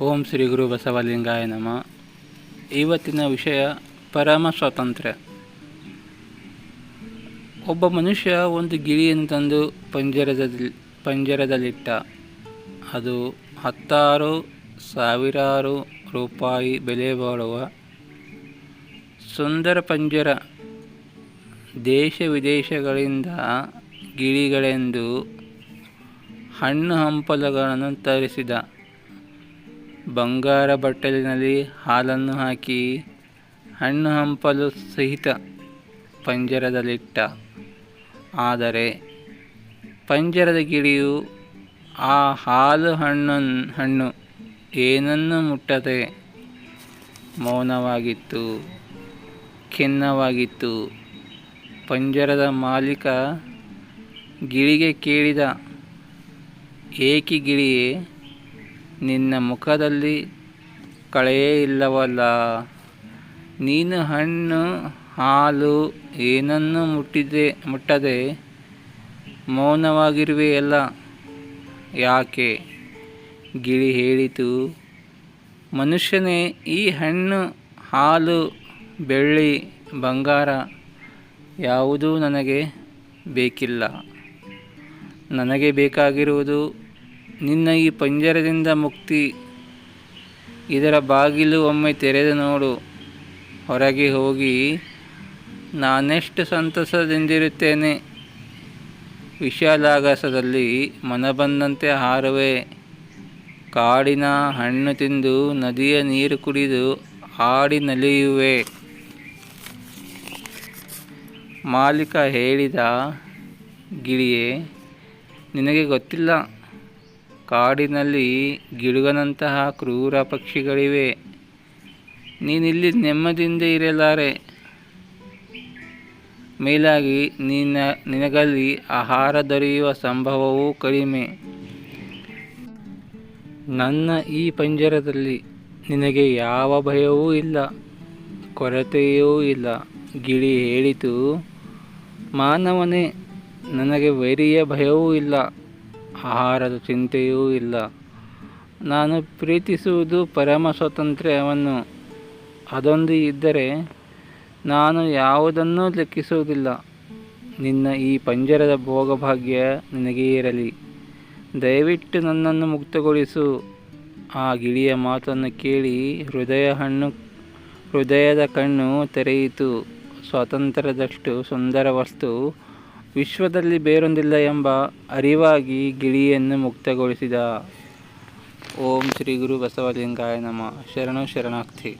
ಓಂ ಶ್ರೀ ಗುರು ಬಸವಲಿಂಗಾಯ ನಮ. ಇವತ್ತಿನ ವಿಷಯ ಪರಮ ಸ್ವಾತಂತ್ರ್ಯ. ಒಬ್ಬ ಮನುಷ್ಯ ಒಂದು ಗಿಳಿಯನ್ನು ತಂದು ಪಂಜರದಲ್ಲಿ, ಪಂಜರದಲ್ಲಿಟ್ಟ. ಅದು ಹತ್ತಾರು ಸಾವಿರಾರು ರೂಪಾಯಿ ಬೆಲೆ ಬಾಳುವ ಸುಂದರ ಪಂಜರ ದೇಶ ವಿದೇಶಗಳಿಂದ ಗಿಳಿಗಳೆಂದು ಹಣ್ಣು ಹಂಪಲುಗಳನ್ನು ತರಿಸಿದ. ಬಂಗಾರ ಬಟ್ಟಲಿನಲ್ಲಿ ಹಾಲನ್ನು ಹಾಕಿ ಹಣ್ಣು ಹಂಪಲು ಸಹಿತ ಪಂಜರದಲ್ಲಿಟ್ಟ. ಆದರೆ ಪಂಜರದ ಗಿಳಿಯು ಆ ಹಾಲು ಹಣ್ಣು ಹಣ್ಣು ಏನನ್ನು ಮುಟ್ಟದೆ? ಮೌನವಾಗಿತ್ತು, ಖಿನ್ನವಾಗಿತ್ತು. ಪಂಜರದ ಮಾಲೀಕ ಗಿಳಿಗೆ ಕೇಳಿದ ಏಕೆ ಗಿಳಿಯೇ ನಿನ್ನ ಮುಖದಲ್ಲಿ ಕಳೆಯೇ ಇಲ್ಲವಲ್ಲ. ನೀನು ಹಣ್ಣು, ಹಾಲು ಏನನ್ನು ಮುಟ್ಟಿದೆ, ಮುಟ್ಟದೆ? ಮೌನವಾಗಿರುವೆಯಲ್ಲ ಯಾಕೆ? ಗಿಳಿ ಹೇಳಿತು, ಮನುಷ್ಯನೇ, ಈ ಹಣ್ಣು, ಹಾಲು, ಬೆಳ್ಳಿ, ಬಂಗಾರ ಯಾವುದೂ ನನಗೆ ಬೇಕಿಲ್ಲ. ನನಗೆ ಬೇಕಾಗಿರುವುದು ನಿನ್ನ ಈ ಪಂಜರದಿಂದ ಮುಕ್ತಿ. ಇದರ ಬಾಗಿಲು ಒಮ್ಮೆ ತೆರೆದು ನೋಡು. ಹೊರಗೆ ಹೋಗಿ ನಾನೆಷ್ಟು ಸಂತಸದಿಂದಿರುತ್ತೇನೆ. ವಿಶಾಲಾಕಾಶದಲ್ಲಿ ಮನಬಂದಂತೆ ಹಾರುವೆ. ಕಾಡಿನ ಹಣ್ಣು ತಿಂದು ನದಿಯ ನೀರು ಕುಡಿದು ಆಡಿ ನಲಿಯುವೆ. ಮಾಲೀಕ ಹೇಳಿದ ಗಿಳಿಯೇ ನಿನಗೆ ಗೊತ್ತಿಲ್ಲ. ಕಾಡಿನಲ್ಲಿ ಗಿಡುಗನಂತಹ ಕ್ರೂರ ಪಕ್ಷಿಗಳಿವೆ. ನೀನಿಲ್ಲಿ ನೆಮ್ಮದಿಯಿಂದ ಇರಲಾರೆ. ಮೇಲಾಗಿ ನಿನ್ನ, ನಿನಗಲ್ಲಿ ಆಹಾರ ದೊರೆಯುವ ಸಂಭವವೂ ಕಡಿಮೆ. ನನ್ನ ಈ ಪಂಜರದಲ್ಲಿ ನಿನಗೆ ಯಾವ ಭಯವೂ ಇಲ್ಲ, ಕೊರತೆಯೂ ಇಲ್ಲ. ಗಿಳಿ ಹೇಳಿತು, ಮಾನವನೇ ನನಗೆ ವೈರಿಯ ಭಯವೂ ಇಲ್ಲ, ಆಹಾರದ ಚಿಂತೆಯೂ ಇಲ್ಲ. ನಾನು ಪ್ರೀತಿಸುವುದು ಪರಮ ಸ್ವಾತಂತ್ರ್ಯವನ್ನು. ಅದೊಂದು ಇದ್ದರೆ ನಾನು ಯಾವುದನ್ನೂ ಲೆಕ್ಕಿಸುವುದಿಲ್ಲ. ನಿನ್ನ ಈ ಪಂಜರದ ಭೋಗಭಾಗ್ಯ ನಿನಗೇ ಇರಲಿ. ದಯವಿಟ್ಟು ನನ್ನನ್ನು ಮುಕ್ತಗೊಳಿಸು. ಆ ಗಿಳಿಯ ಮಾತನ್ನು ಕೇಳಿ ಹೃದಯ ಹಣ್ಣು, ಹೃದಯದ ಕಣ್ಣು ತೆರೆಯಿತು. ಸ್ವಾತಂತ್ರ್ಯದಷ್ಟು ಸುಂದರ ವಸ್ತು ವಿಶ್ವದಲ್ಲಿ ಬೇರೊಂದಿಲ್ಲ ಎಂಬ ಅರಿವಾಗಿ ಗಿಳಿಯನ್ನು ಮುಕ್ತಗೊಳಿಸಿದ ಓಂ ಶ್ರೀ ಗುರು ಬಸವಲಿಂಗಾಯ ನಮ. ಶರಣು ಶರಣಾರ್ಥಿ.